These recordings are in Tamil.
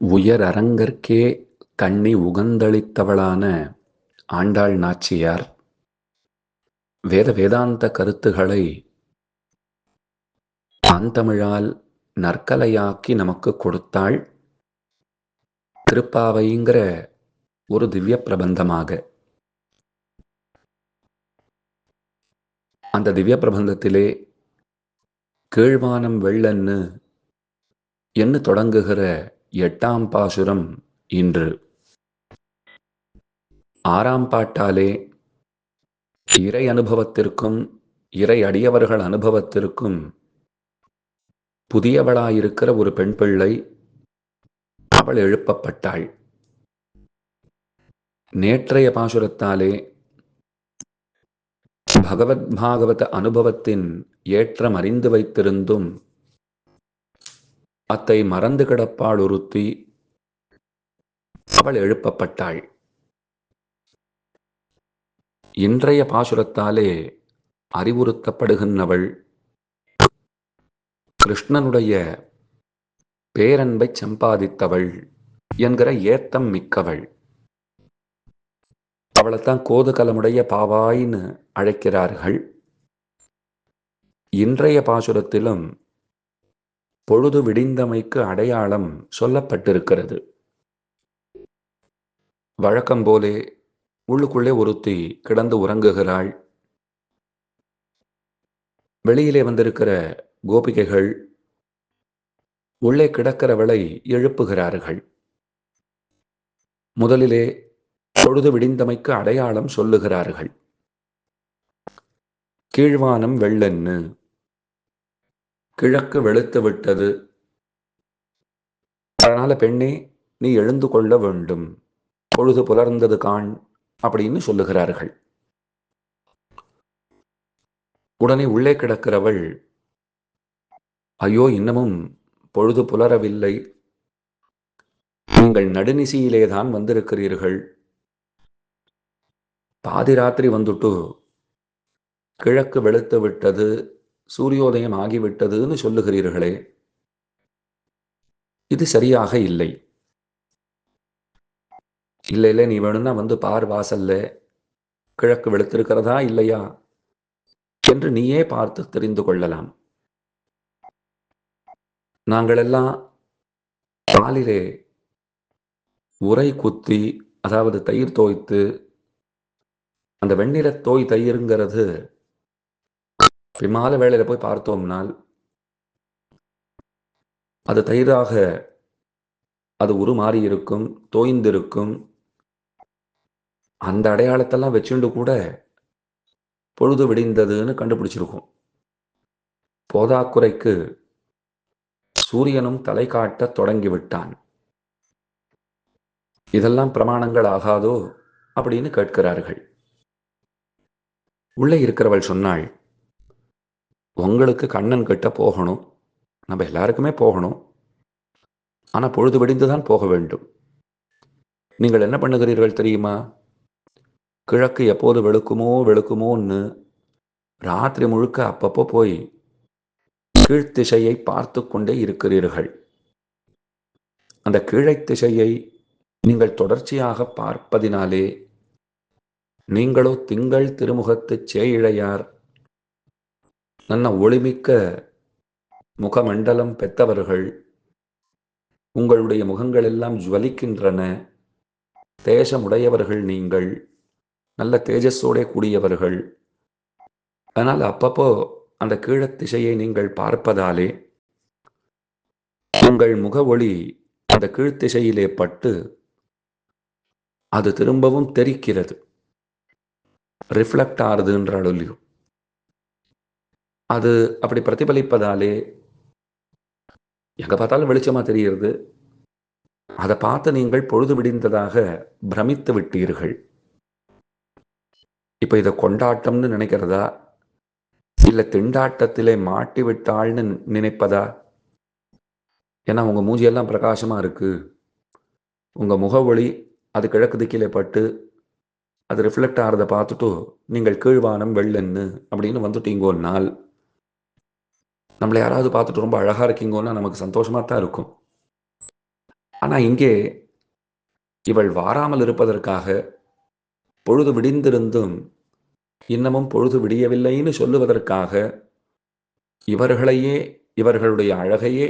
உயர் அரங்கற்கே கண்ணி உகந்தளித்தவளான ஆண்டாள் நாச்சியார். வேத வேதாந்த கருத்துகளை ஆந்தமிழால் நற்கலையாக்கி நமக்கு கொடுத்தாள். திருப்பாவைங்கிற ஒரு திவ்ய பிரபந்தமாக. அந்த திவ்ய பிரபந்தத்திலே கீழ்வானம் வெள்ளன்னு என்று தொடங்குகிற எட்டாம் பாசுரம் இன்று. ஆறாம் பாட்டாலே இறை அனுபவத்திற்கும் இறை அடியவர்கள் அனுபவத்திற்கும் புதியவளாயிருக்கிற ஒரு பெண் பிள்ளை அவள் எழுப்பப்பட்டாள். நேற்றைய பாசுரத்தாலே பகவத் பாகவத அனுபவத்தின் ஏற்றம் அறிந்து வைத்திருந்தும் அத்தை மறந்து கிடப்பாள் உறுத்தி அவள் எழுப்பப்பட்டாள். இன்றைய பாசுரத்தாலே அறிவுறுத்தப்படுகின்றவள். கிருஷ்ணனுடைய பேரன்பை சம்பாதித்தவள் என்கிற ஏத்தம் மிக்கவள். அவளைத்தான் கோதுகலமுடைய பாவாயின்னு அழைக்கிறார்கள். இன்றைய பாசுரத்திலும் பொழுது விடிந்தமைக்கு அடையாளம் சொல்லப்பட்டிருக்கிறது. வழக்கம் போலே உள்ளுக்குள்ளே ஒருத்தி கிடந்து உறங்குகிறாள். வெளியிலே வந்திருக்கிற கோபிகைகள் உள்ளே கிடக்கிறவளை எழுப்புகிறார்கள். முதலிலே பொழுது விடிந்தமைக்கு அடையாளம் சொல்லுகிறார்கள். கீழ்வானம் வெள்ளன்னு கிழக்கு வெளுத்து விட்டது. அதனால பெண்ணே நீ எழுந்து கொள்ள வேண்டும். பொழுது புலர்ந்தது காண் அப்படின்னு சொல்லுகிறார்கள். உடனே உள்ளே கிடக்கிறவள் ஐயோ இன்னமும் பொழுது புலரவில்லை. நீங்கள் நடுநிசியிலே தான் வந்திருக்கிறீர்கள். பாதி ராத்திரி வந்துட்டு கிழக்கு வெளுத்து விட்டது. சூரியோதயம் ஆகிவிட்டதுன்னு சொல்லுகிறீர்களே. இது சரியாக இல்லை. இல்லை இல்லை நீ வேணும்னா வந்து பார் வாசல்ல. கிழக்கு வெளுத்திருக்கிறதா இல்லையா? என்று நீயே பார்த்து தெரிந்து கொள்ளலாம். நாங்களெல்லாம் காலிலே உரை குத்தி அதாவது தயிர் தோய்த்து அந்த வெண்ணிற தோய் தயிருங்கிறது பிமால வேலையில போய் பார்த்தோம்னால் அது தயிராக அது உருமாறி இருக்கும் தோய்ந்திருக்கும். அந்த அடையாளத்தெல்லாம் வச்சுண்டு கூட பொழுது விடிந்ததுன்னு கண்டுபிடிச்சிருக்கும். போதாக்குறைக்கு சூரியனும் தலை காட்ட தொடங்கிவிட்டான். இதெல்லாம் பிரமாணங்கள் ஆகாதோ அப்படின்னு கேட்கிறார்கள். உள்ளே இருக்கிறவள் சொன்னாள் உங்களுக்கு கண்ணன் கிட்ட போகணும். நம்ம எல்லாருக்குமே போகணும். ஆனால் பொழுது விடிந்து தான் போக வேண்டும். நீங்கள் என்ன பண்ணுகிறீர்கள் தெரியுமா? கிழக்கு எப்போது வெளுக்குமோ வெளுக்குமோன்னு ராத்திரி முழுக்க அப்பப்போ போய் கீழ்த்திசையை பார்த்து கொண்டே இருக்கிறீர்கள். அந்த கீழைத்திசையை நீங்கள் தொடர்ச்சியாக பார்ப்பதினாலே நீங்களோ திங்கள் திருமுகத்து சேயிழையார் நல்ல ஒளிமிக்க முகமண்டலம் பெற்றவர்கள் உங்களுடைய முகங்கள் எல்லாம் ஜுவலிக்கின்றன. தேசமுடையவர்கள் நீங்கள். நல்ல தேஜஸோட கூடியவர்கள். அதனால் அப்பப்போ அந்த கீழத் திசையை நீங்கள் பார்ப்பதாலே உங்கள் முக ஒளி அந்த கீழ்த்திசையிலே பட்டு அது திரும்பவும் தெரிக்கிறது. ரிஃப்ளெக்ட் ஆறுதுன்ற அளவுலையும் அது அப்படி பிரதிபலிப்பதாலே எங்க பார்த்தாலும் வெளிச்சமா தெரிகிறது. அதை பார்த்து நீங்கள் பொழுது விடிந்ததாக பிரமித்து விட்டீர்கள். இப்ப இதை கொண்டாட்டம்னு நினைக்கிறதா? இல்ல திண்டாட்டத்திலே மாட்டி விட்டாள்னு நினைப்பதா? ஏன்னா உங்க மூஞ்சியெல்லாம் பிரகாசமா இருக்கு. உங்க முக ஒளி அது கிழக்கு திக்கிலே பட்டு அது ரிஃப்ளெக்ட் ஆகிறத பார்த்துட்டு நீங்கள் கீழ்வானம் வெள்ளன்னு அப்படின்னு வந்துட்டீங்கோன்னால் நம்மளை யாராவது பார்த்துட்டு ரொம்ப அழகாக இருக்கீங்கன்னா நமக்கு சந்தோஷமாக தான் இருக்கும். ஆனால் இங்கே இவள் வாராமல் இருப்பதற்காக பொழுது விடிந்திருந்தும் இன்னமும் பொழுது விடியவில்லைன்னு சொல்லுவதற்காக இவர்களையே இவர்களுடைய அழகையே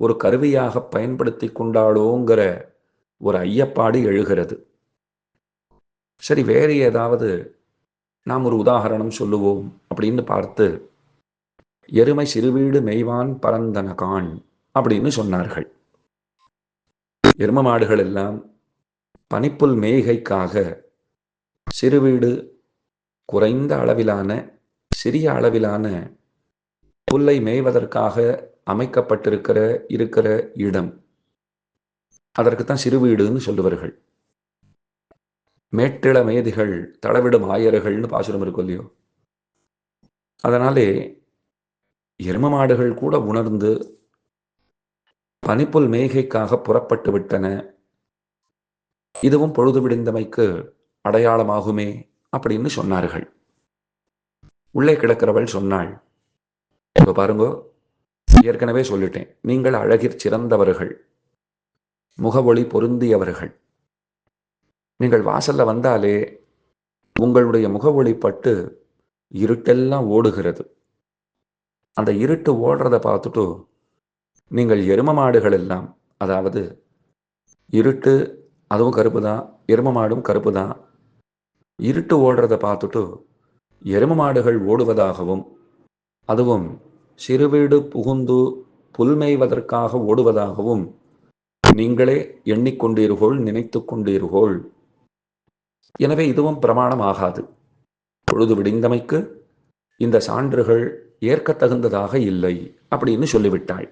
ஒரு கருவியாக பயன்படுத்தி கொண்டாளோங்கிற ஒரு ஐயப்பாடு எழுகிறது. சரி வேறு ஏதாவது நாம் ஒரு உதாரணம் சொல்லுவோம் அப்படின்னு பார்த்து எருமை சிறுவீடு மெய்வான் பரந்தன கான் அப்படின்னு சொன்னார்கள். எரும மாடுகள் எல்லாம் பனிப்புல் மேய்கைக்காக சிறுவீடு குறைந்த அளவிலான சிறிய அளவிலான புல்லை மேய்வதற்காக அமைக்கப்பட்டிருக்கிற இருக்கிற இடம். அதற்குத்தான் சிறுவீடுன்னு சொல்லுவார்கள். மேட்டிள மேதிகள் தளவிடும் ஆயர்கள்னு பாசுரம் இருக்கும் இல்லையோ? அதனாலே எரும மாடுகள் கூட உணர்ந்து பனிப்புல் மேகைக்காக புறப்பட்டு விட்டன. இதுவும் பொழுது விடிந்தமைக்கு அடையாளமாகுமே அப்படின்னு சொன்னார்கள். உள்ளே கிடக்கிறவள் சொன்னாள் இப்ப பாருங்க ஏற்கனவே சொல்லிட்டேன் நீங்கள் அழகிற் சிறந்தவர்கள் முகவொளி பொருந்தியவர்கள். நீங்கள் வாசல்ல வந்தாலே உங்களுடைய முகவொளி பட்டு இருட்டெல்லாம் ஓடுகிறது. அந்த இருட்டு ஓடுறத பார்த்துட்டு நீங்கள் எரும மாடுகள் எல்லாம் அதாவது இருட்டு அதுவும் கருப்பு தான் எரும மாடும் கருப்பு தான் இருட்டு ஓடுறத பார்த்துட்டு எரும மாடுகள் ஓடுவதாகவும் அதுவும் சிறுவீடு புகுந்து புல்மேய்வதற்காக ஓடுவதாகவும் நீங்களே எண்ணிக்கொண்டீர்கள் நினைத்து கொண்டீர்கள். எனவே இதுவும் பிரமாணம் ஆகாது பொழுது விடிந்தமைக்கு இந்த சான்றுகள் ஏற்கத்தகுந்ததாக இல்லை அப்படின்னு சொல்லிவிட்டாள்.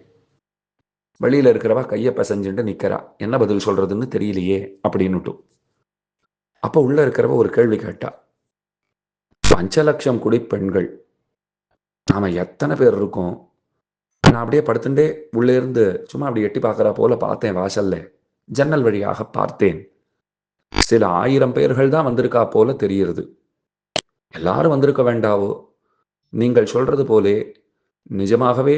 வெளியில இருக்கிறவா கையை பசஞ்சுட்டு நிக்கிறா. என்ன பதில் சொல்றதுன்னு தெரியலையே அப்படின்னுட்டும் அப்ப உள்ள இருக்கிறவ ஒரு கேள்வி கேட்டா. பஞ்ச குடி பெண்கள். நாம எத்தனை பேர் இருக்கோம்? நான் அப்படியே படுத்துட்டே உள்ளே இருந்து சும்மா அப்படி எட்டி பார்க்கறா போல பார்த்தேன் வாசல்ல. ஜன்னல் வழியாக பார்த்தேன். சில ஆயிரம் பேர்கள் தான் வந்திருக்கா போல தெரியுது எல்லாரும் வந்திருக்க வேண்டாவோ? நீங்கள் சொல்றது போலே நிஜமாகவே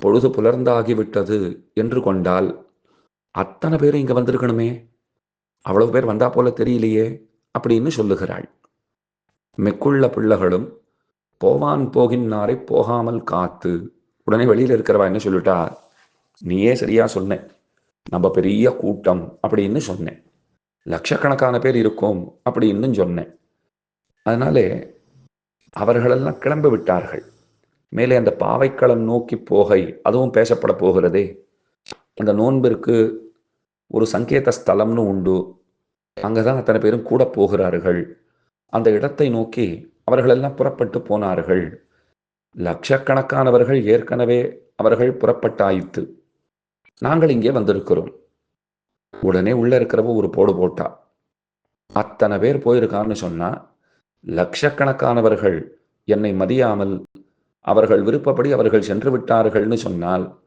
பொழுது புலர்ந்தாகிவிட்டது என்று கொண்டால் அத்தனை பேரும் இங்க வந்திருக்கணுமே. அவ்வளவு பேர் வந்தா போல தெரியலையே அப்படின்னு சொல்லுகிறாள். மெக்குள்ள பிள்ளைகளும் போவான் போகின்னாரை போகாமல் காத்து உடனே வெளியில இருக்கிறவா என்ன சொல்லிட்டா? நீயே சரியா சொன்ன. நம்ம பெரிய கூட்டம் அப்படின்னு சொன்னேன் லட்சக்கணக்கான பேர் இருக்கும் அப்படின்னு சொன்னேன் அதனாலே அவர்களெல்லாம் கிளம்பி விட்டார்கள் மேலே அந்த பாவைக்களம் நோக்கி போகை அதுவும் பேசப்பட போகிறதே. அந்த நோன்பிற்கு ஒரு சங்கேத ஸ்தலம்னு உண்டு. அங்கதான் அத்தனை பேரும் கூட போகிறார்கள். அந்த இடத்தை நோக்கி அவர்களெல்லாம் புறப்பட்டு போனார்கள். லட்சக்கணக்கானவர்கள் ஏற்கனவே அவர்கள் புறப்பட்டாயித்து நாங்கள் இங்கே வந்திருக்கிறோம். உடனே உள்ள இருக்கிறவ ஒரு போடு போட்டா. அத்தனை பேர் போயிருக்கான்னு சொன்னா லட்சக்கணக்கானவர்கள் என்னை மதியாமல் அவர்கள் விருப்பப்படி அவர்கள் சென்று விட்டார்கள்னு சொன்னால்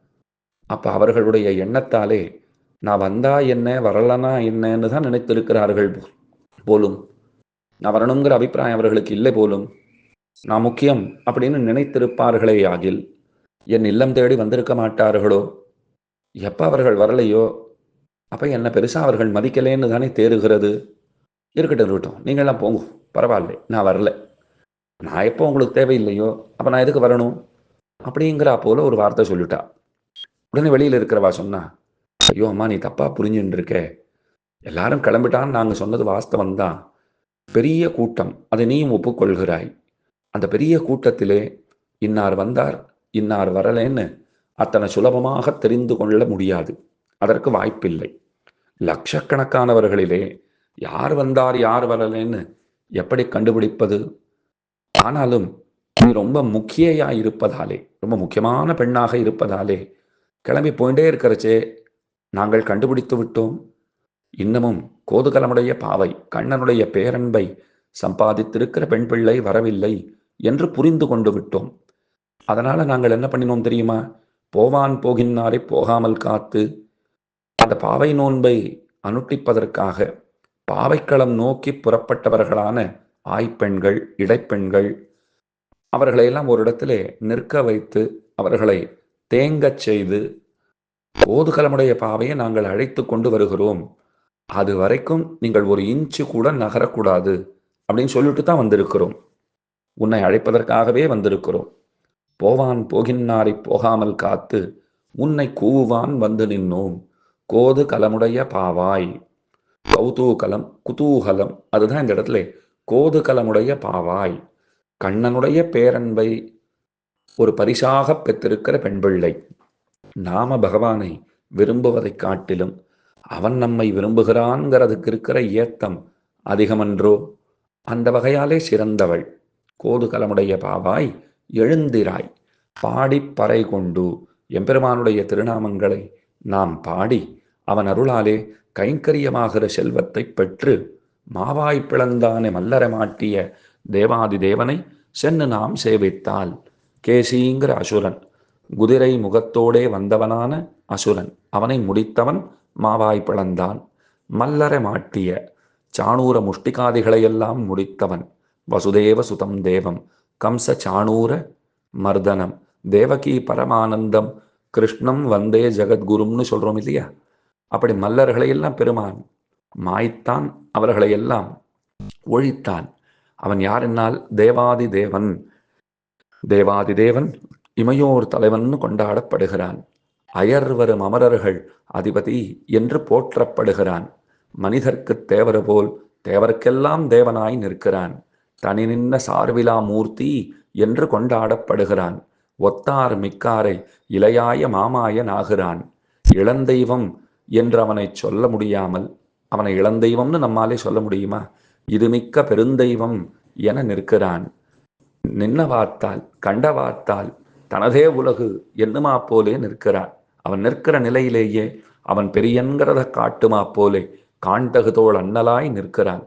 அப்ப அவர்களுடைய எண்ணத்தாலே நான் வந்தா என்ன வரலனா என்னன்னு தான் நினைத்திருக்கிறார்கள் போலும். நான் வரணுங்கிற அபிப்பிராயம் அவர்களுக்கு இல்லை போலும். நான் முக்கியம் அப்படின்னு நினைத்திருப்பார்களே ஆகில் என் இல்லம் தேடி வந்திருக்க மாட்டார்களோ? எப்ப அவர்கள் வரலையோ? அப்ப என்ன பெருசா அவர்கள் மதிக்கலேன்னு தானே தேறுகிறது? இருக்கட்டும் இருக்கட்டும். நீங்கள்லாம் போங்க. பரவாயில்ல நான் வரல. நான் எப்போ உங்களுக்கு தேவையில்லையோ அப்ப நான் எதுக்கு வரணும்? அப்படிங்கிறா போல ஒரு வார்த்தை சொல்லிட்டா. உடனே வெளியில இருக்கிறவா சொன்னா ஐயோ அம்மா நீ தப்பா புரிஞ்சுட்டு இருக்க எல்லாரும் கிளம்பிட்டான்னு நாங்க சொன்னது வாஸ்தவம் தான். பெரிய கூட்டம் அதை நீயும் ஒப்புக்கொள்கிறாய். அந்த பெரிய கூட்டத்திலே இன்னார் வந்தார் இன்னார் வரலேன்னு அத்தனை சுலபமாக தெரிந்து கொள்ள முடியாது. அதற்கு வாய்ப்பில்லை. லட்சக்கணக்கானவர்களிலே யார் வந்தார் யார் வரலேன்னு எப்படி கண்டுபிடிப்பது? ஆனாலும் நீ ரொம்ப முக்கியா இருப்பதாலே ரொம்ப முக்கியமான பெண்ணாக இருப்பதாலே கிளம்பி போயிட்டே இருக்கிறச்சே நாங்கள் கண்டுபிடித்து விட்டோம். இன்னமும் கோதுகலமுடைய பாவை கண்ணனுடைய பேரன்பை சம்பாதித்திருக்கிற பெண் பிள்ளை வரவில்லை என்று புரிந்து கொண்டு விட்டோம். அதனால நாங்கள் என்ன பண்ணினோம் தெரியுமா? போவான் போகின்னாரை போகாமல் காத்து அந்த பாவை நோன்பை அனுட்டிப்பதற்காக பாவைக்களம் நோக்கி புறப்பட்டவர்களான ஆய்ப்பெண்கள் இடைப்பெண்கள் அவர்களை எல்லாம் ஒரு இடத்திலே நிற்க வைத்து அவர்களை தேங்கச் செய்து கோதுகலமுடைய பாவையை நாங்கள் அழைத்து கொண்டு வருகிறோம். அது வரைக்கும் நீங்கள் ஒரு இன்ச்சு கூட நகரக்கூடாது அப்படின்னு சொல்லிட்டு தான் வந்திருக்கிறோம். உன்னை அழைப்பதற்காகவே வந்திருக்கிறோம். போவான் போகின்னாரை போகாமல் காத்து உன்னை கூவான் வந்து நின்னோம். கோது கலமுடைய பாவாய். கௌதூகலம் குதூகலம் அதுதான் இந்த இடத்துல கோதுகலமுடைய பாவாய். கண்ணனுடைய பேரன்பை ஒரு பரிசாக பெற்றிருக்கிற பெண் பிள்ளை நாம பகவானை விரும்புவதை காட்டிலும் அவன் நம்மை விரும்புகிறான்ங்கிறதுக்கு இருக்கிற ஏத்தம் அதிகமன்றோ? அந்த வகையாலே சிறந்தவள். கோதுகலமுடைய பாவாய் எழுந்திராய். பாடி பறை கொண்டு எம்பெருமானுடைய திருநாமங்களை நாம் பாடி அவன் அருளாலே கைங்கரியமாகிற செல்வத்தை பெற்று மாவாய் பிளந்தானே மல்லரமாட்டிய தேவாதி தேவனை சென்று நாம் சேவித்தால். கேசிங்கிற அசுரன் குதிரை முகத்தோடே வந்தவனான அசுரன் அவனை முடித்தவன் மாவாய் பிளந்தான். மல்லர மாட்டிய சாணூர முஷ்டிகாதிகளையெல்லாம் முடித்தவன் வசுதேவ சுதம் தேவம் கம்ச சாணூர மர்தனம் தேவகி பரமானந்தம் கிருஷ்ணம் வந்தே ஜெகத்குரும்னு சொல்றோம் இல்லையா? அப்படி மல்லர்களையெல்லாம் பெருமான் மாய்த்தான் அவர்களையெல்லாம் ஒழித்தான். அவன் யாரென்னால்? தேவாதி தேவன் தேவாதி தேவன் இமையோர் தலைவன் கொண்டாடப்படுகிறான். அயர்வரும் அமரர்கள் அதிபதி என்று போற்றப்படுகிறான். மனிதர்க்கு தேவர் போல் தேவர்க்கெல்லாம் தேவனாய் நிற்கிறான். தனி நின்ன சார்விலா மூர்த்தி என்று கொண்டாடப்படுகிறான். ஒத்தார் மிக்காரை இளையாய மாமாயன் ஆகிறான் இளந்தெய்வம் என்று அவனை சொல்ல முடியாமல் அவனை இளந்தெய்வம்னு நம்மாலே சொல்ல முடியுமா? இது மிக்க பெருந்தெய்வம் என நிற்கிறான். நின்ன வார்த்தால் கண்ட வார்த்தால் தனதே உலகு என்னுமா போலே நிற்கிறான். அவன் நிற்கிற நிலையிலேயே அவன் பெரியன்கிறத காட்டுமா போலே காண்டகுதோள் அண்ணலாய் நிற்கிறான்.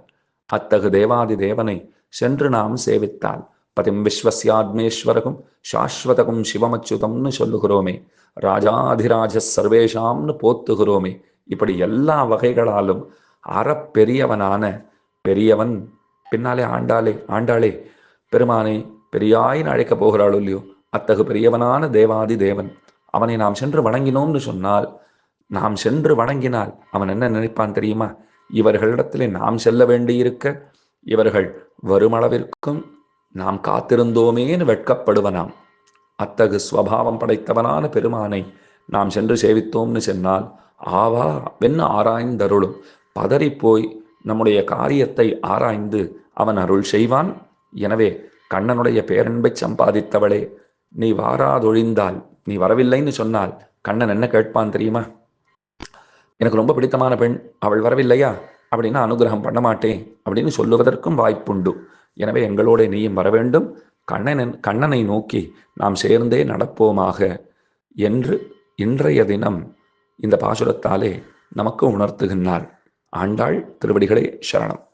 அத்தகு தேவாதி தேவனை சென்று நாம் சேவித்தாள் பதிம் விஸ்வசியாத்மேஸ்வரகும் சாஸ்வதகும் சிவமச்சுதம்னு சொல்லுகிறோமே ராஜாதிராஜ சர்வேஷாம்னு போத்துகிறோமே இப்படி எல்லா வகைகளாலும் அறப்பெரியவனான பெரியவன் பின்னாலே ஆண்டாளே ஆண்டாளே பெருமானே பெரியாயின் அழைக்கப் போகிறாளோ இல்லையோ அத்தகு பெரியவனான தேவாதி தேவன் அவனை நாம் சென்று வணங்கினோம்னு சொன்னால் நாம் சென்று வணங்கினால் அவன் என்ன நினைப்பான் தெரியுமா? இவர்களிடத்திலே நாம் செல்ல வேண்டியிருக்க இவர்கள் வருமளவிற்கும் நாம் காத்திருந்தோமேன்னு வெட்கப்படுவனாம். அத்தகு ஸ்வபாவம் படைத்தவனான பெருமானை நாம் சென்று சேவித்தோம்னு சொன்னால் ஆவா வெண்ண ஆராய்ந்தருளும் பதறிப்போய் நம்முடைய காரியத்தை ஆராய்ந்து அவன் அருள் செய்வான். எனவே கண்ணனுடைய பேரன்பை சம்பாதித்தவளே நீ வாராதொழிந்தால் நீ வரவில்லைன்னு சொன்னால் கண்ணன் என்ன கேட்பான் தெரியுமா? எனக்கு ரொம்ப பிடித்தமான பெண் அவள் வரவில்லையா? அப்படின்னா அனுகிரகம் பண்ண மாட்டேன் அப்படின்னு சொல்லுவதற்கும் வாய்ப்புண்டு. எனவே எங்களோட நீயும் வர வேண்டும் கண்ணனன் கண்ணனை நோக்கி நாம் சேர்ந்தே நடப்போமாக என்று இன்றைய தினம் இந்த பாசுரத்தாலே நமக்கு உணர்த்துகின்றார். ஆண்டாள் திருவடிகளே சரணம்.